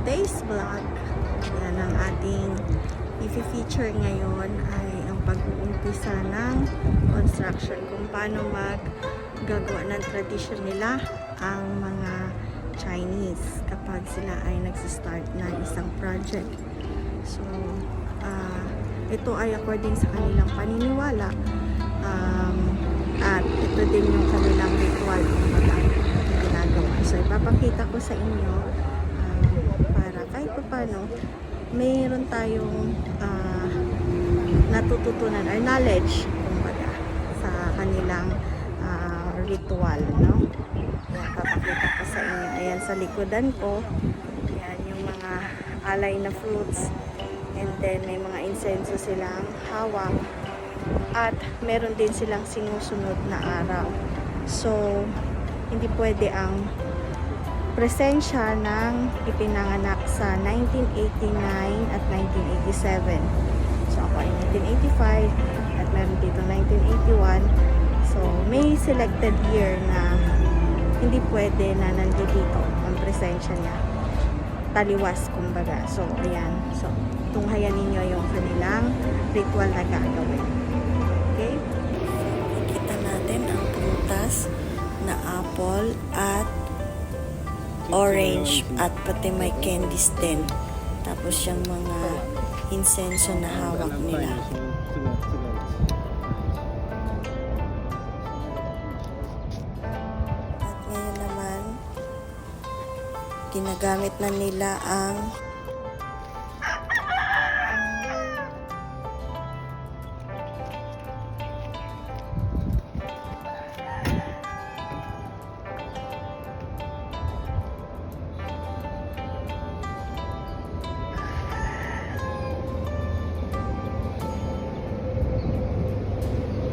today's vlog, yan ang ating i-feature ngayon ay ang pag-uumpisa ng construction kung paano maggagawa ng tradisyon nila ang mga Chinese kapag sila ay nagsistart ng isang project. So, ah, ito ay according sa kanilang paniniwala um, at ito din yung kanilang ritual na ginagawa. So, ipapakita ko sa inyo kahit pa paano mayroon tayong ah, natututunan or knowledge kumbaga sa kanilang ah, ritual, no? Yan, papakita ko sa inyo. Ayan, sa likodan ko, yan, yung mga alay na fruits. And then, may mga insenso silang hawak. At meron din silang sinusunod na araw. So, hindi pwede ang presensya ng ipinanganak sa 1989 at 1987. So, ako ay 1985 at meron dito 1981. So, may selected year na hindi pwede na nandito ang presensya niya. Taliwas, kumbaga. So, ayan. So, tunghayan ninyo yung kanilang ritual na gagawin. Okay? Kita natin ang prutas na apple at orange at pati may candy stand. Tapos yung mga insenso na hawak nila. At ngayon naman, ginagamit na nila ang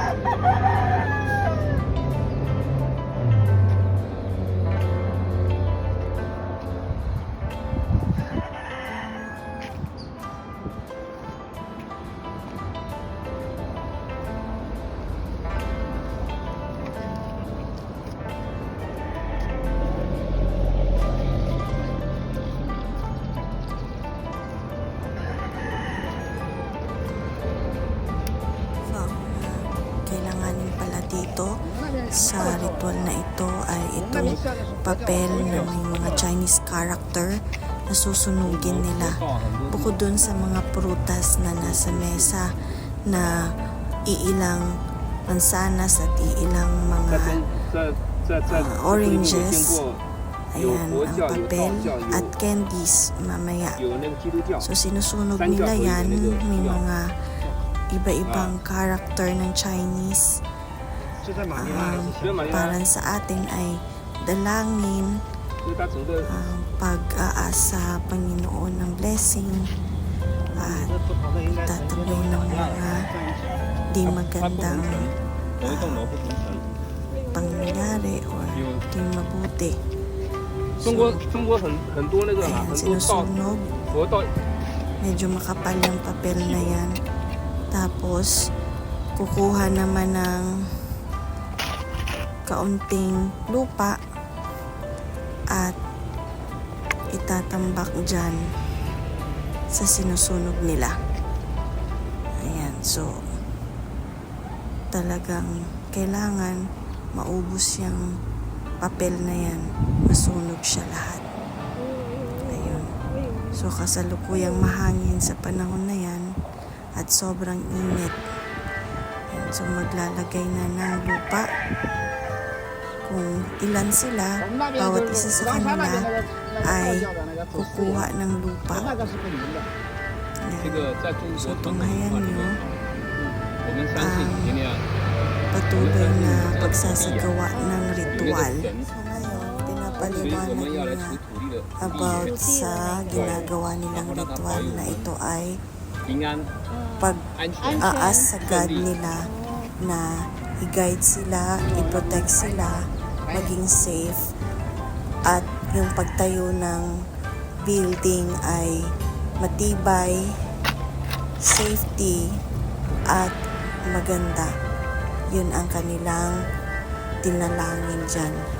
Ha ha ha! sa ritual na ito ay itong papel ng mga Chinese character na susunugin nila. Bukod dun sa mga prutas na nasa mesa na iilang mansanas at iilang mga uh, oranges Ayan, ang papel at candies mamaya. So, sinusunog nila yan. May mga iba-ibang character ng Chinese um, para sa atin ay dalangin, um, pag-aasa Panginoon ng blessing, at tatabi ng mga di magandang uh, pangyayari o di mabuti. So, ayan, sinusunog. Medyo makapal yung papel na yan. Tapos, kukuha naman ng kaunting lupa at itatambak dyan sa sinusunog nila. Ayan, so talagang kailangan maubos yung papel na yan. Masunog siya lahat. Ayun. So kasalukuyang mahangin sa panahon na yan at sobrang init. Ayan, so maglalagay na ng lupa kung ilan sila, bawat isa sa kanila ay kukuha ng lupa. Yan. So, tunghayan nyo ah, ang patuloy na pagsasagawa ng ritual. So, ngayon, pinapaliwanag na about sa ginagawa nilang ritual na ito ay pag-aas sa God nila na i-guide sila, i-protect sila, maging safe at yung pagtayo ng building ay matibay, safety at maganda. Yun ang kanilang tinalangin dyan.